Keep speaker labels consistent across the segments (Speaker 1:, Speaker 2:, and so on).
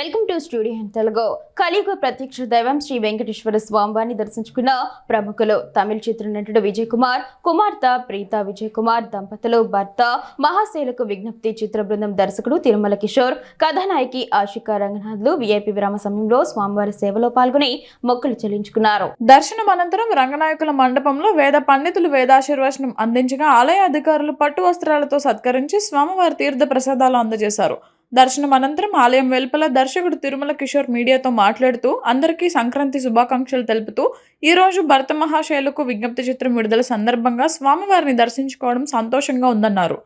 Speaker 1: Welcome to studio Telugu. కలియుగ ప్రత్యక్ష దైవం శ్రీ వెంకటేశ్వర స్వామివారిని దర్శించుకున్న ప్రముఖులు తమిళ చిత్ర నటుడు విజయ్ కుమార్ కుమార్తె ప్రీత విజయ్ కుమార్ దంపతులు భర్త మహాశైలకు విజ్ఞప్తి చిత్ర బృందం దర్శకుడు తిరుమల కిషోర్ కథానాయకి ఆశిక రంగనాథ్లు విఐపి విరామ సమయంలో స్వామివారి సేవలో పాల్గొని మొక్కులు చెల్లించుకున్నారు.
Speaker 2: దర్శనం అనంతరం రంగనాయకుల మండపంలో వేద పండితులు వేదాశీర్వచనం అందించగా ఆలయ అధికారులు పట్టు వస్త్రాలతో సత్కరించి స్వామివారి తీర్థ ప్రసాదాలు అందజేశారు. దర్శనం అనంతరం ఆలయం వెలుపల దర్శకుడు తిరుమల కిషోర్ మీడియాతో మాట్లాడుతూ అందరికీ సంక్రాంతి శుభాకాంక్షలు తెలుపుతూ ఈ రోజు భరత మహాశైలకు విజ్ఞప్తి చిత్రం విడుదల సందర్భంగా స్వామివారిని దర్శించుకోవడం సంతోషంగా ఉందన్నారు.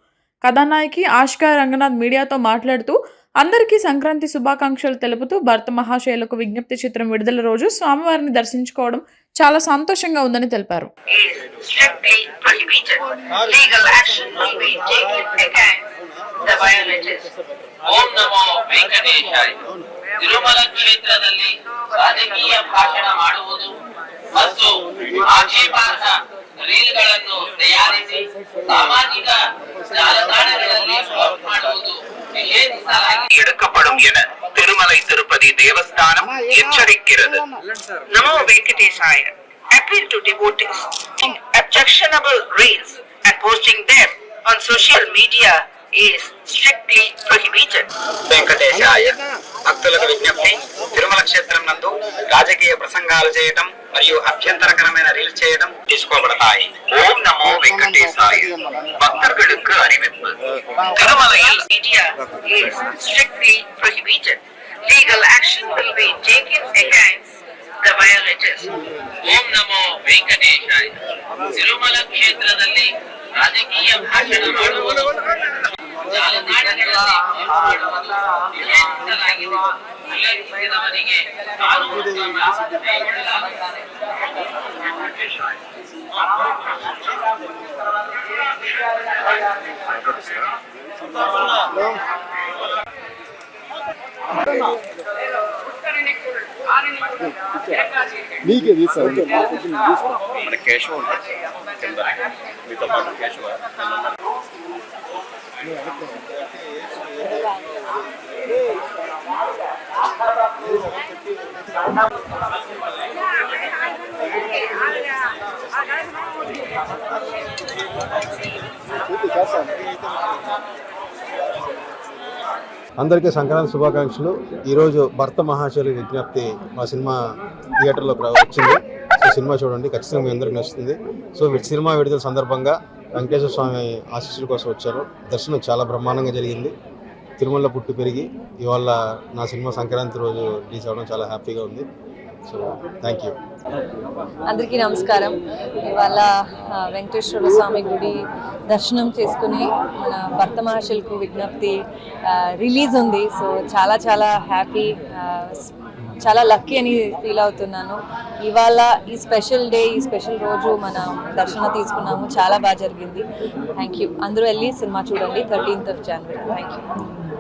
Speaker 2: కథానాయకి ఆష్కా రంగనాథ్ మీడియాతో మాట్లాడుతూ అందరికీ సంక్రాంతి శుభాకాంక్షలు తెలుపుతూ భరత మహాశైలకు విజ్ఞప్తి చిత్రం విడుదల రోజు స్వామివారిని దర్శించుకోవడం చాలా సంతోషంగా ఉందని తెలిపారు.
Speaker 3: ಓಂ ನಮೋ ವೆಂಕಟೇಶಾಯ ತಿರುಮಲ ಕ್ಷೇತ್ರದಲ್ಲಿ ರಾಜಕೀಯ ಭಾಷಣ ಮಾಡುವುದು ಮತ್ತು ಆಕ್ಷೇಪಾರ್ಹ ರೀಲ್ಗಳನ್ನು ತಯಾರಿಸಿ ಸಾಮಾಜಿಕ ಜಾಲತಾಣಗಳಲ್ಲಿ ಪೋಸ್ಟ್ ಮಾಡುವುದು ನಿಷೇಧಿಸಲಾಗಿದೆ
Speaker 4: எடுக்கப்படும் என Thirumalai Tirupati Devasthanam எச்சரிக்கிறது
Speaker 5: Namo Venkatesaya. Appeal to devotees. Objectionable reels and posting them on social media is strictly prohibited
Speaker 4: వెంకటేశాయ భక్తులకు విజ్ఞప్తి తిరుమల క్షేత్రం నందు రాజకీయ ప్రసంగాలు చేయటం మరియు అభ్యంతరకరమైన రీల్స్ చేయడం తీసుకోబడతాయి ఓం நமோ வெங்கடேசாய பக்தர்களுக்கு அறிவிப்பு திருமலையில்
Speaker 5: media is strictly prohibited. Legal action will be taken against the violators.
Speaker 3: ಓಂ ನಮೋ ವೆಂಕಟೇಶಾಯ ತಿರುಮಲ ಕ್ಷೇತ್ರದಲ್ಲಿ ರಾಜಕೀಯ ಭಾಷಣ ಮಾಡುವುದು
Speaker 6: నీకే తీస్తాను
Speaker 7: మన కేశవ ఉంటుంది కింద మీతో పాటు కేశవ
Speaker 6: అందరికీ సంక్రాంతి శుభాకాంక్షలు. ఈరోజు భర్త మహాశైలి విజ్ఞప్తి మా సినిమా థియేటర్లో వచ్చింది. సో సినిమా చూడండి ఖచ్చితంగా మీ అందరికి నచ్చుతుంది. సో సినిమా విడుదల సందర్భంగా వెంకటేశ్వర స్వామి ఆశీస్సుల కోసం వచ్చారు. దర్శనం చాలా బ్రహ్మాండంగా జరిగింది. తిరుమల పుట్టి పెరిగి ఇవాళ నా సినిమా సంక్రాంతి రోజు రిలీజ్ అవ్వడం చాలా హ్యాపీగా ఉంది. సో థ్యాంక్ యూ
Speaker 8: అందరికీ నమస్కారం. ఇవాళ వెంకటేశ్వర స్వామి గుడి దర్శనం చేసుకుని మన భర్త మహర్షులకు విజ్ఞప్తి రిలీజ్ ఉంది. సో చాలా చాలా హ్యాపీ చాలా లక్కీ అని ఫీల్ అవుతున్నాను. ఇవాళ ఈ స్పెషల్ డే ఈ స్పెషల్ రోజు మనం దర్శనం తీసుకున్నాము. చాలా బాగా జరిగింది. థ్యాంక్ యూ అందరూ వెళ్ళి సినిమా చూడండి. Thirteenth of January thank you